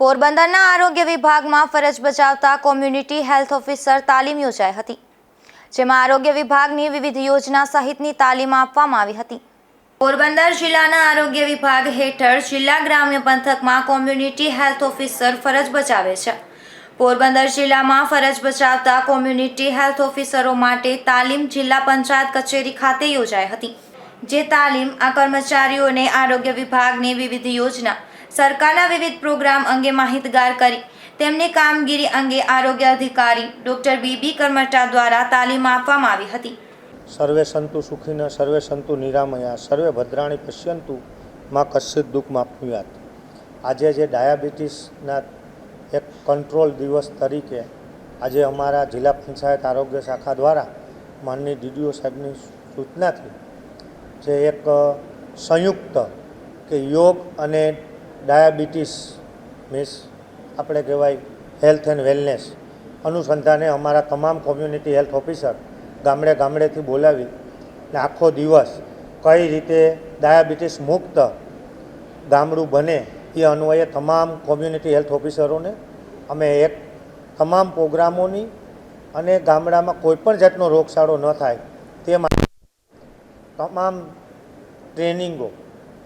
પોરબંદરના આરોગ્ય વિભાગમાં ફરજ બજાવતા કોમ્યુનિટી હેલ્થ ઓફિસર તાલીમ યોજાઈ હતી, જેમાં આરોગ્ય વિભાગની વિવિધ યોજના સહિતની તાલીમ આપવામાં આવી હતી. પોરબંદર જિલ્લાના આરોગ્ય વિભાગ હેઠળ જિલ્લા ગ્રામ્ય પંથકમાં કોમ્યુનિટી હેલ્થ ઓફિસર ફરજ બજાવે છે. પોરબંદર જિલ્લામાં ફરજ બજાવતા કોમ્યુનિટી હેલ્થ ઓફિસરો માટે તાલીમ જિલ્લા પંચાયત કચેરી ખાતે યોજાઈ હતી, જે તાલીમ આ કર્મચારીઓને આરોગ્ય વિભાગની વિવિધ યોજના સરકારના વિવિધ પ્રોગ્રામ અંગે માહિતગાર કરી. તેમની કામગીરી અંગે આરોગ્ય અધિકારી ડોક્ટર બીબી કરમટા દ્વારા તાલીમ આપવામાં આવી હતી. સર્વે સંતુ સુખીન, સર્વે સંતુ નિરામયા, સર્વે ભદ્રાણી પશ્યંતુ માં કશ્ચિત દુઃખ માપ્નુયાત આજે જે ડાયાબિટીસના એક કંટ્રોલ દિવસ તરીકે આજે અમારા જિલ્લા પંચાયત આરોગ્ય શાખા દ્વારા માનની ડીડીઓ સાહેબની સૂચનાથી જે એક સંયુક્ત કે યોગ અને ડાયાબિટીસ મીન્સ આપણે કહેવાય હેલ્થ એન્ડ વેલનેસ અનુસંધાને અમારા તમામ કોમ્યુનિટી હેલ્થ ઓફિસર ગામડે ગામડેથી બોલાવી ને આખો દિવસ કઈ રીતે ડાયાબિટીસ મુક્ત ગામડું બને એ અન્વયે તમામ કોમ્યુનિટી હેલ્થ ઓફિસરોને અમે એક તમામ પ્રોગ્રામોની અને ગામડામાં કોઈ પણ જાતનો રોગચાળો ન થાય તે માટે તમામ ટ્રેનિંગો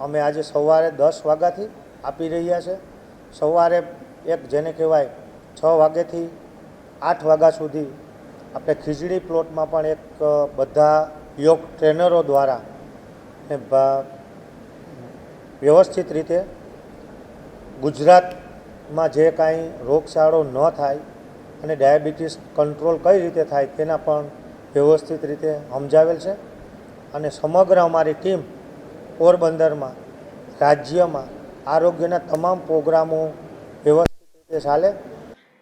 અમે આજે સવારે દસ વાગ્યાથી આપી રહ્યા છે. સવારે એક જેને કહેવાય છ વાગ્યાથી આઠ વાગ્યા સુધી આપણે ખીજડી પ્લોટમાં પણ એક બધા યોગ ટ્રેનરો દ્વારા વ્યવસ્થિત રીતે ગુજરાતમાં જે કાંઈ રોગચાળો ન થાય અને ડાયાબિટીસ કંટ્રોલ કઈ રીતે થાય તેના પણ વ્યવસ્થિત રીતે સમજાવેલ છે. અને સમગ્ર અમારી ટીમ પોરબંદરમાં, રાજ્યમાં આરોગ્યના તમામ પ્રોગ્રામો વ્યવસ્થિત રીતે ચાલે.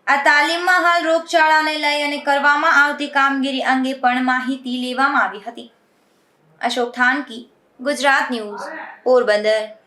આ તાલીમમાં હાલ રોગચાળાને લઈ અને કરવામાં આવતી કામગીરી અંગે પણ માહિતી લેવામાં આવી હતી. અશોક થાનકી, ગુજરાત ન્યૂઝ, પોરબંદર.